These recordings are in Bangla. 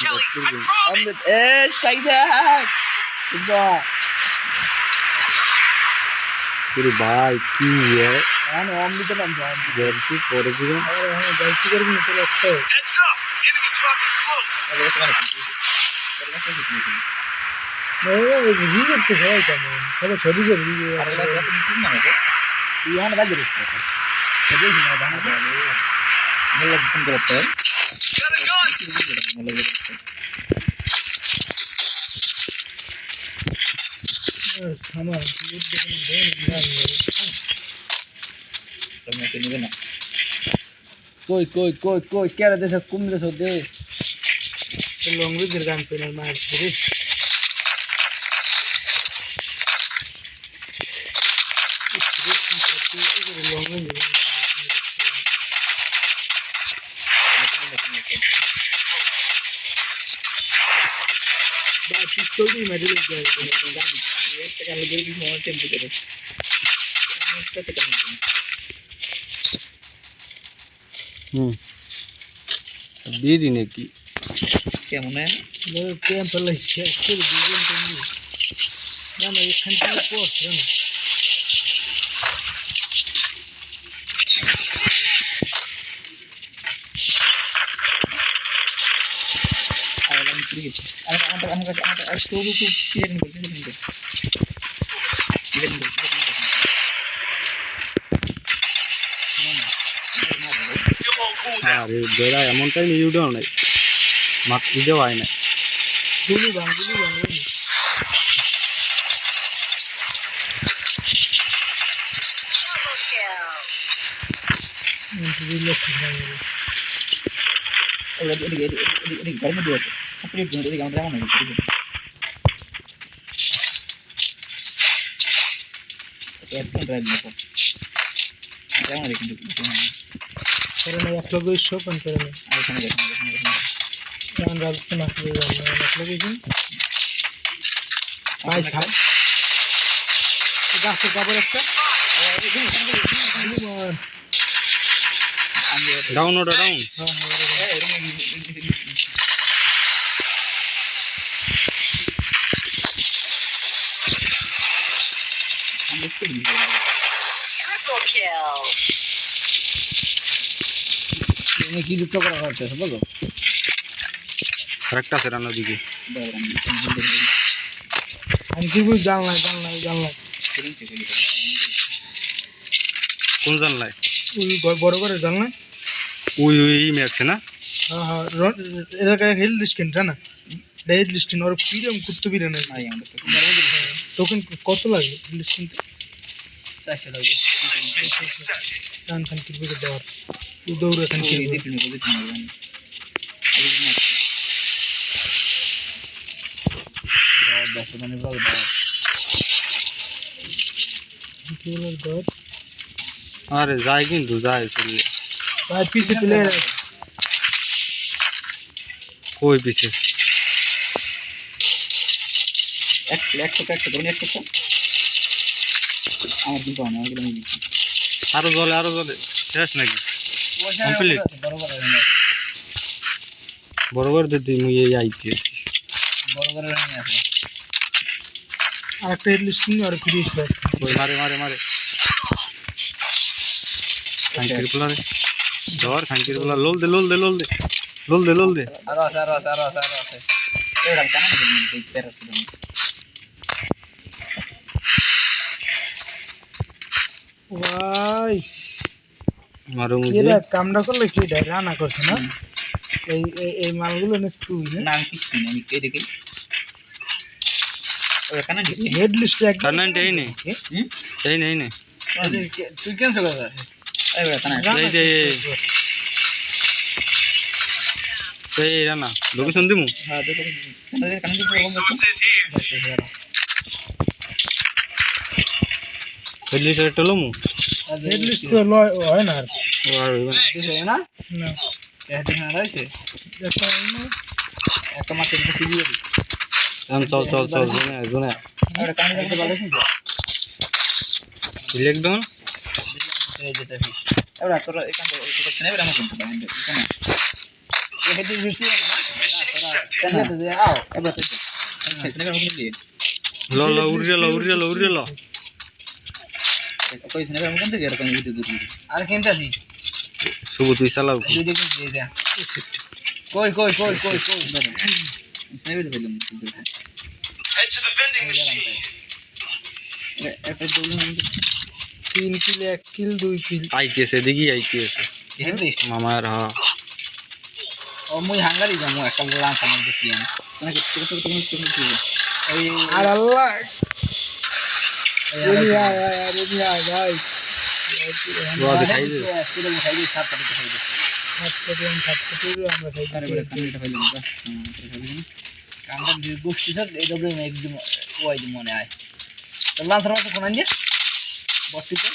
Kelly. I promise. এ সাইদা ইবা পুরো ভাই কি এ আমি অমৃত নাম জানি জলসি করে দিলাম যাইতে করবি না চলে একটা Heads up. Enemy dropping close. তাহলে ওখানে কিনবো। ওর কাছে কিনবো। রি করতে সবাই কেমন সবাই ছবি করে আর ওরা যখন কিনবে না, তো, ইয়ান বাজে রে সবে হিনা জানা হয়। হয়। তোমরা কি নিবে না? কই কই কই কই কেরা দেশ কুম দেশ দে লং রিজের গান পেনার মার দিয়ে মেরে দিতে একটা কালো দিয়ে কিছু আমার টেম্পো করে। আমি একটা থেকে নিবো। হুম বিড়ি নাকি কেমন হয়? প্রেম পেলাই শেষ করে দুজন তুমি না না এখান থেকে পোস্ট না আর আমি চুরি গেছি। আমার- আমার- আমার কাছে- আমার কাছে- আর কেউ কেউ কি জানি বলছে, কি জানি বলছে। কি জানি বলছে, কি জানি বলছে। না, না, না, না, না, না একদম drive দেখো। এটা এমন কিন্তু, করে না এক লগে শোপন করে না এখানে দেখো। কারণ রাজস্থান আসলে যাবে এক লগে কি ভাই সাহেব গাছের কাপড় একটা গুলি মার আমি ওর- ডাউন ওটা ডাউন হ্যাঁ Triple kill. তুমি কি যুক্ত করা হচ্ছে বলো আরেকটা আছে রান্নার দিকে। আমি কি বুঝ জানলাই জানলাই জানলাই। কোন জানলাই ওই বড়- বড় করে জানলাই ওই ওই এই না? হ্যাঁ হ্যাঁ এলাকায় হেল লিস্টেন না হেল লিস্টেন ওর কিরম করতে বিরে না আই তো টোকেন কত লাগে লিস্টেন টান খান কিরবে দেওয়ার তুই দৌড় এখান এই কিরবে দিক নিয়ে বুঝতে পারলাম আগে না দশ মানে বল দাও কিরবে দৌড় আরে যায় কিন্তু যায় চললে ভাই পিছে প্লেয়ার আছে কই পিছে এক এক টাকা একটা ধরুন এক টাকা আমার অনেক আমি দিচ্ছি। আরও জলে আরও জলে। শেষ নাকি? বড় বড় দিদি মুই এই আইতে আছি। বড় বড় নিয়ে আসে। আর একটা হেড আর ফ্রি স্পট ওই মারে মারে মারে। খাঙ্কির পোলারে ধর খাঙ্কির পোলা। লোল দে লোল দে লোল দে। লোল দে লোল দে। আরও আছে আরও আছে আরও আছে আরও আছে। এই কেন ভাই। কামটা করলে কি রান্না করছে না? এই এই- মালগুলো নেস তুই না আমি কিচ্ছু না আমি কে দেখি হেড লিস্টে এক কান্নানটা এই নে। হুম? এই নে। এই নে তুই এই যে এই রানা লোকেশন দিমু? হ্যাঁ দেখো কানে লমু? হেড লিস্ট তো লয় হয় না আর না। না এটা না রয়েছে একটা একটা মাত্র একটা টিভি আছে এখন চল চল চল জোনে জোনে আর কানে দেখতে ভালো শুনছো সিলেক্ট ডাউন এই যেতেছি এবার তোরা এখান থেকে তোরা ছেনে এবার আমার কিন্তু বাইরে কেন এই হেডি না Mission কেন আও এবার তো ছেনে এবার আমাকে দিয়ে ল ল উড়িয়ে ল উড়িয়ে ল উড়িয়ে ল কই ছেনে এবার আমাকে থেকে এরকম ভিডিও দিবি আর কিনতাছি শুভ তুই চালাও দুই দেখুন দিয়ে দে কই কই কই কই কই? ছেনে এবার দিলাম Head to the vending machine. একটা দৌড় তিন কিল এক কিল দুই কিল আইতেছে দেখি আইতেছে মামার হ্যাঁ ও মুই হাঙ্গারি যামু একটা লাঞ্চ আমার দেখি আমি আর আল্লাহ! গোষ্ঠী স্যার এই ডব্লিউ একদম ওয়াই মনে হয় তো লাঞ্চের মতো ফোন আনছে বস্তিতে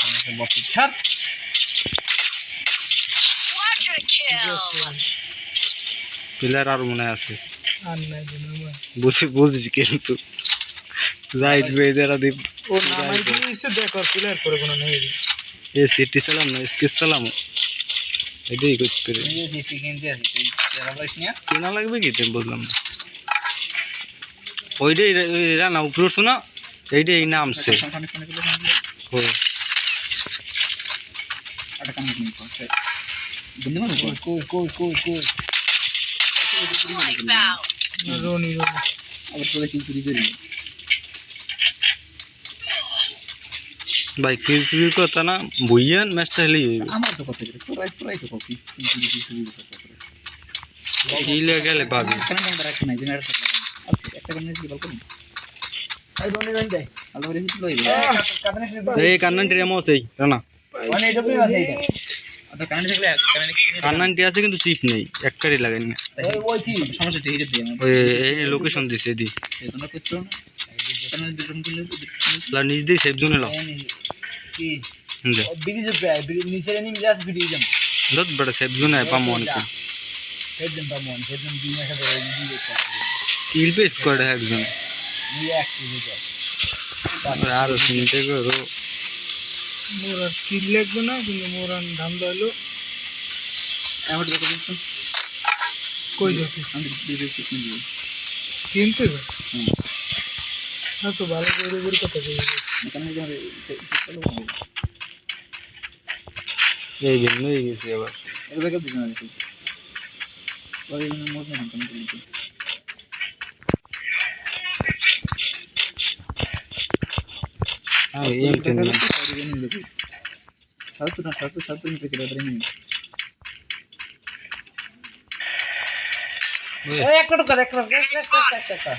লাঞ্চের বস্তি ছাড় পিলার আর মনে আছে। বুঝি বুঝিস কিন্তু। যাই বেদেরা দিব ও নামাই দিয়েছে দেখো ক্লিয়ার করে কোনো নেই এ সিটি সালাম না স্কেচ সালাম। এটাই করতে যারা কেনা লাগবে কি? তুমি বললাম না। ওইটাই রানা উপরে উঠছো না? এইটাই এই নামছে ও বন্ধু মানে কই কই কই কই. রনি রনি ভাই কিসবির কথা না বইয়ান ম্যাচটা হেলেই হইবে আমার তো কথা তোরাই তোরাই তো কফি চুরি চুরি করতে হিলে গেলে পাবি কেন আমরা রাখছি না জেনারেটর একটা কানে কি বলব আই ডোন্ট ইভেন যাই আলো রে হিট লইবে এই কান্নানটি রেমোস এই রানা। মানে এটা কি আছে এটা আচ্ছা কানে থাকলে আছে কিন্তু চিপ নেই একটারই লাগাই না। ওই কি? সমস্যা দিয়ে এই লোকেশন দিছে দি এজন্য করছ না? কানে দুজন দিলে লা নিজ দিয়ে সেফ জোনে লাও। কি? নিচে নিয়ে যাস যাম দত বড় সেফ জোনে পাম মন কো সেদিন পামন সেদিন দুই মাসে ধরে বিড়ি দেখতে কিল পে স্কোয়াড একজন। নিয়ে অ্যাক্টিভ হয়ে আর চিন্তা করো মোর আর কিল লাগবে না কিন্তু মোর আর ধান্দা হলো। আমার দেখো বুঝছ কই আমি দিদি কিনতে হবে না তো ভালো করে বের কথা কই কানে যাবে এই বেল নই গেছে আবার। এর ব্যাকআপ দিন না কানে দিই হ্যাঁ এম টেন সাউথ না সাউথ সাউথ নিতে কেটে ধরে নিই এই একটা টাকা একটা টাকা একটা টাকা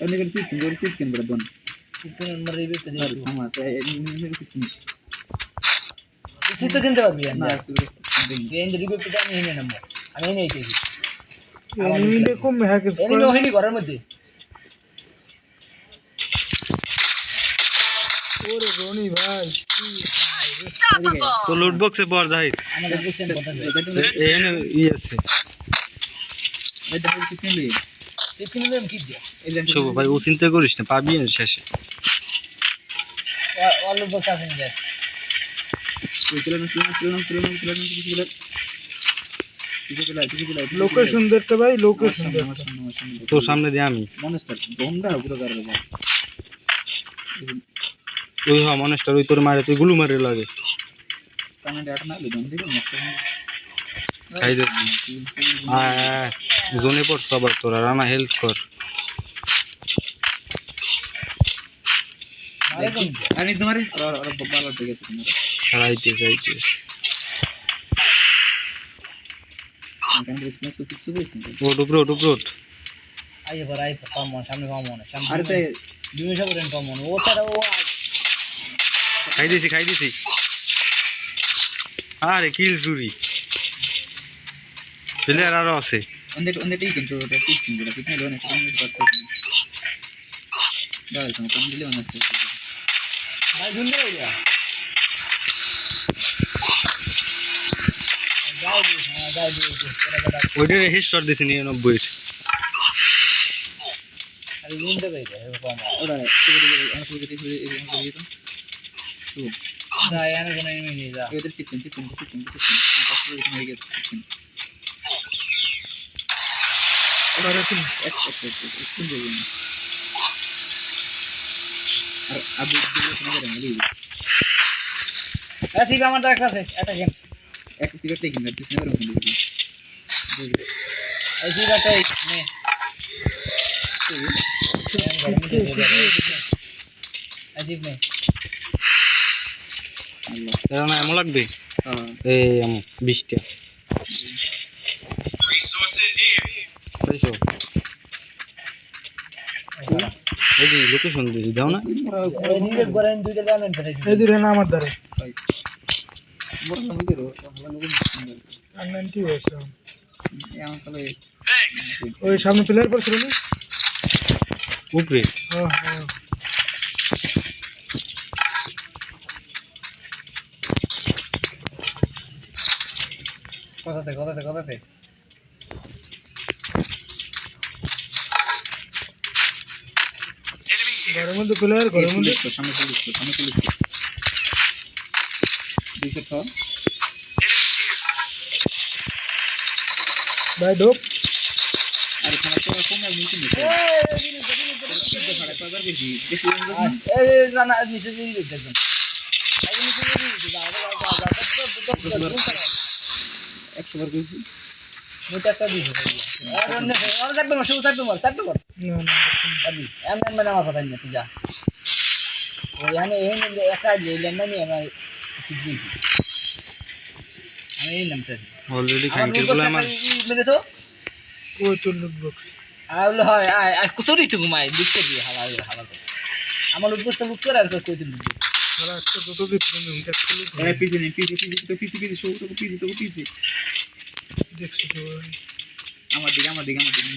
এমনি করে সিট করে সিট কেন বড় দন কিন্তু নম্বর রিভিউ তো আর সামা তো এমনি করে সিট কিনি তুই তো কিনতে পারবি না না আসলে দিন এই রনি ভাই। তো লুট বক্সে পর ই আছে। শুভ ভাই ও চিন্তা করিস না পাবি শেষে। লোকেশন ভাই তোর সামনে দিয়ে আমি। মনস্টার দমটা পুরো গারে বাবা ওই হ মানুষটার ওই তোর মারে তুই গুলু মারে লাগে। খাই যাচ্ছি জোনে পড়ছ আবার তোরা রানা হেল্প কর। আমি তোমারে আর খাইতে ওট উপরে ওট উপরে সামনে সামনে তাই দুই মাসে পরে ও ছাড়া ও খাই দিছি খাই দিছি আরে কিল চুরি প্লেয়ার আরও আছে কিন্তু হ্যাঁ ওইটার হিস্টর দিছি নিরানব্বই ওরা সুবিধা করে অনেক সুবিধা করে এরকম করে দিতাম যা এনে কোনো এমনি নিয়ে যা এদের চিকেন চিকেন চিকেন চিকেন কষ্ট করে হয়ে গেছে চিকেন ওরা রাখুন এক এক এক এক কোন জায়গায় না আর আবু দিলে কোনো করে না হ্যাঁ ঠিক আমার দেখা আছে একটা গেম এক সিগারেট দেখি না পিছনে করে ফেলে দিবি এই ঠিক আছে নে আজিব নেই এরকম এমন লাগবে? হ্যাঁ। এই এমন বিশটা। লোকেশন দিয়েছি দাও না। এই দুটো না আমার দ্বারে না. ওই সামনে প্লেয়ার পড়ছিল না উপরে। হ্যাঁ হ্যাঁ। কথাতে কথাতে কথাতে. ঘরের মধ্যে প্লেয়ার ঘরের মধ্যে সামনে পুলিশ সামনে পুলিশ দুইশো ছ Enemy here. ভাই ঢোক আর এখানে তো কম আর মিলছে নিতে ভাড়া কয়বার বেশি বেশি এই না না নিচে দিয়ে দিতে একদম আগে নিচে দিয়ে দিতে যা যা যা যা একশো বার আর অন্য আর শুধু থাকবে মার থাকবে মার না না আদি এমন এমন আমার কথা নিয়ে তুই যা ওই আমি এই একা যে লেন আমার ঠিক আমি এই নামটা অলরেডি আমার বলে আমার মেরে তো। ওই তোর লুট বক্স আর বলে হয় তো দিয়ে হালা হালা করে। আমার লোক বসতে করে আর কই একটা দুটো উনকে হ্যাঁ নেই তো তো তো দেখছি তো আমার দিকে আমার দিকে আমার দিকে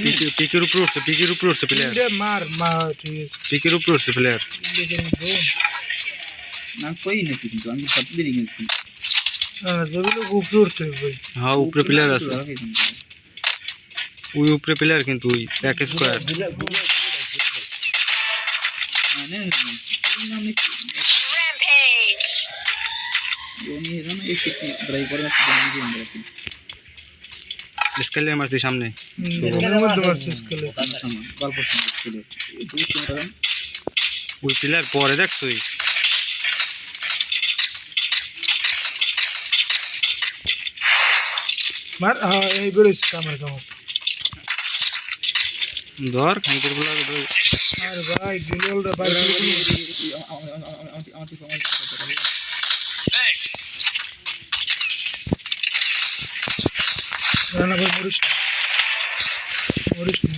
পিকে- পিকের উপর উঠছে পিকের উপর উঠছে প্লেয়ার মার মা ঠিক পিকের উপর উঠছে প্লেয়ার। না কই নাকি কিন্তু আমি সব দিনই গেছি না না যেগুলো উপরে উঠতে ভাই হ্যাঁ উপরে প্লেয়ার আছে। ওই উপরে প্লেয়ার কিন্তু ওই এক স্কোয়ার মারছি সামনে হুম, ঘরের মধ্যে মারছে স্কেলে গল্প শুনে ওই প্লেয়ার পরে দেখছ ওই মার হ্যাঁ এই বেরোচ্ছে কামার কামার ধর খাঙ্কির বলে ধর। আর ভাই ডিলেলটা বাইরে Thanks. না না ভাই মরিস না মরিস না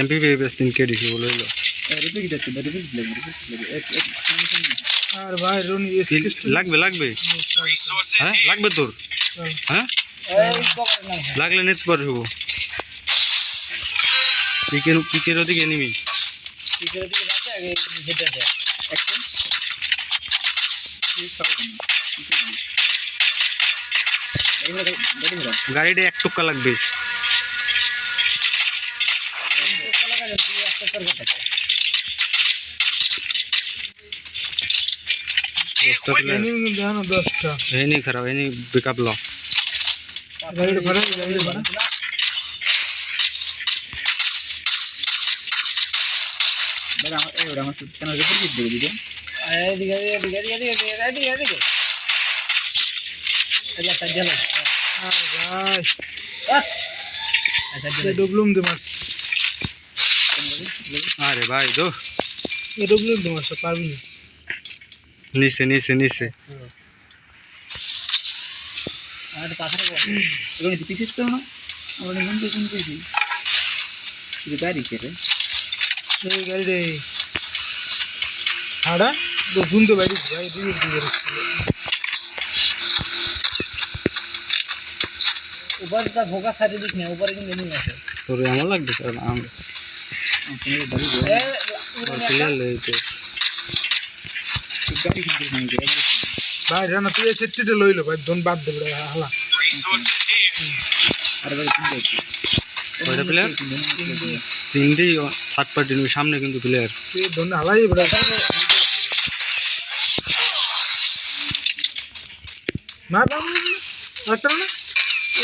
এমপি পেয়ে বেশ তিন কে দিছি বলে হইল আর ভাই রনি তিন- লাগবে লাগবে Resources হ্যাঁ here. লাগবে তোর হ্যাঁ এই কভারের নাম লাগলে নিতে পারব পিকের পিকের ওদিকে নিবি পিছনে দিকে যাচ্ছে আগে যেতে দে গাড়িটা এক টুক্কা লাগবে কলা গাছ তুই একটা তোর কথা বল। দশটা প্লেয়ার এনিমি দেখো দশটা এই নি খারাপ এই নি পিকআপ ল গাড়িটা নিচে নিচে নিচে আর তাছাড়া বল। রনি তুই পিছিস তো না আমরা মন দিয়ে কোন পেয়েছি তুই গাড়ি কে রে এই গাড়ি রে হাড়া তো শুনতে পারি ভাই দিকে দিকে উপরে তার ভোকা খাইতে দিস না উপরে কিন্তু এমনি আছে তোর এমন লাগবে স্যার আমি এ, উড়ানি একটা। ভাই রানা তুই লইলো ভাই দন বাদ দেবে হালা তিনটেই থার্ড পার্টি সামনে কিন্তু প্লেয়ার তুই হালাই একটা না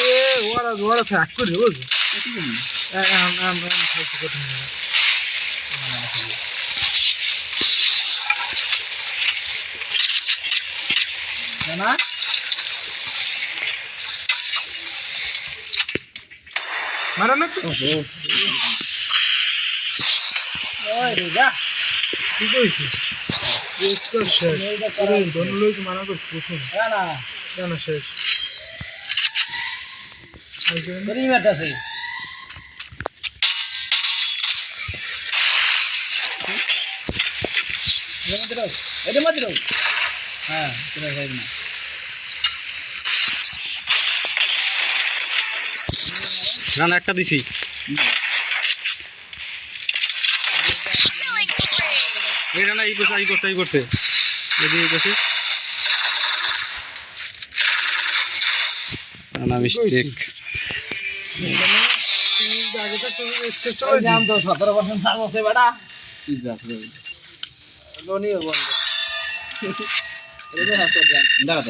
এ ওরা ওরা ফ্যাক করে বুঝছ কঠিন না? মারা না তো ওই রে যা। কি কইছিস? শেষ করা দন লইকে মানা করছিস প্রথম। না না। জানা শেষ। না? তোরই মেটাছে এটা মধ্যে রাখ এটা হ্যাঁ তোরা না রান একটা দিছি Killing spree. এই করছে এই করছে এই করছে এদিকে এই করছে রানা মিস্টেক সতেরো পার্সেন্ট সার্ভ আছে বেটা রনিও বন্ধ দাঁড়া